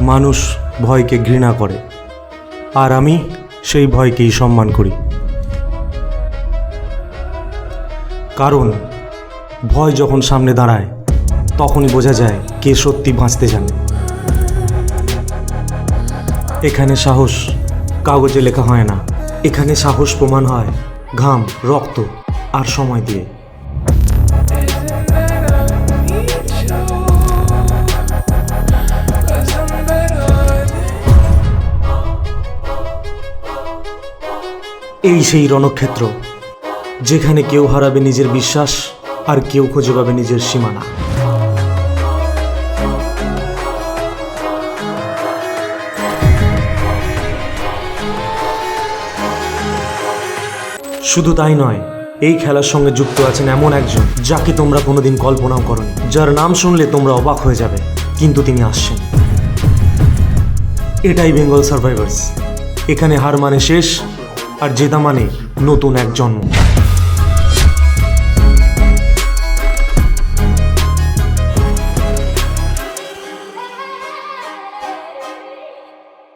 মানুষ ভয়কে ঘৃণা করে। আর আমি সেই ভয়কেই সম্মান করি। কারণ ভয় যখন সামনে দাঁড়ায়, তখনই বোঝা যায় কে সত্যি বাঁচতে জানে। এখানে সাহস কাগজে লেখা হয় না। এখানে সাহস প্রমাণ হয় ঘাম, রক্ত আর সময় দিয়ে। এই সেই রণক্ষেত্র, যেখানে কেউ হারাবে নিজের বিশ্বাস আর কেউ খুঁজে পাবে নিজের সীমানা। শুধু তাই নয়, এই খেলার সঙ্গে যুক্ত আছেন এমন একজন যাকে তোমরা কোনোদিন কল্পনাও করনি। যার নাম শুনলে তোমরা অবাক হয়ে যাবে, কিন্তু তিনি আসছেন। এটাই বেঙ্গল সার্ভাইভার্স। এখানে হার মানে শেষ আর জেদা মানে নতুন এক জন্ম।